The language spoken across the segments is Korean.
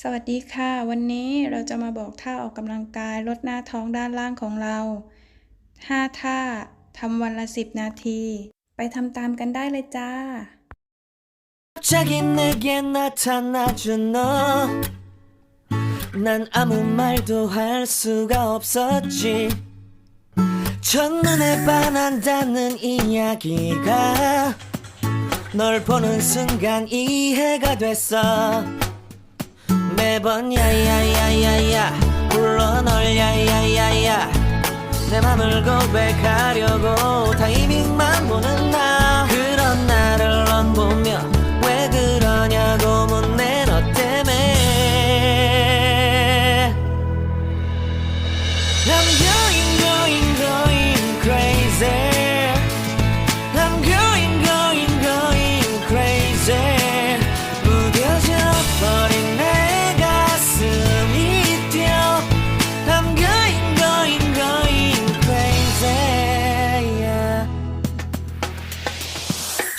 สวัสดีค่ะ วันนี้เราจะมาบอกท่าออกกำลังกายลดหน้าท้องด้านล่างของเรา 5 ท่าทำวันละ 10 นาที ไปทำตามกันได้เลยจ้า 갑자기 내게 나타나준 너. 난 아무 말도 할 수가 없었지. 첫눈에 반한다는 이야기가 널 보는 순간 이해가 됐어. 매번 야야야야야 불러 널 야야야야. 내 맘을 고백하려고 타이밍만 보는 나. 그런 나를 넌 보며 왜 그러냐고 묻네 너 때문에. I'm going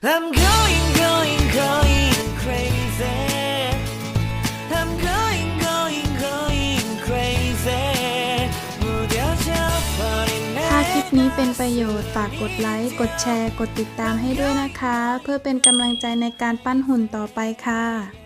I'm going going going crazy I'm going going going crazy ถ้าคลิปนี้เป็นประโยชน์ฝากกดไลค์ กดแชร์ กดติดตามให้ด้วยนะคะ เพื่อเป็นกำลังใจในการปั้นหุ่นต่อไปค่ะ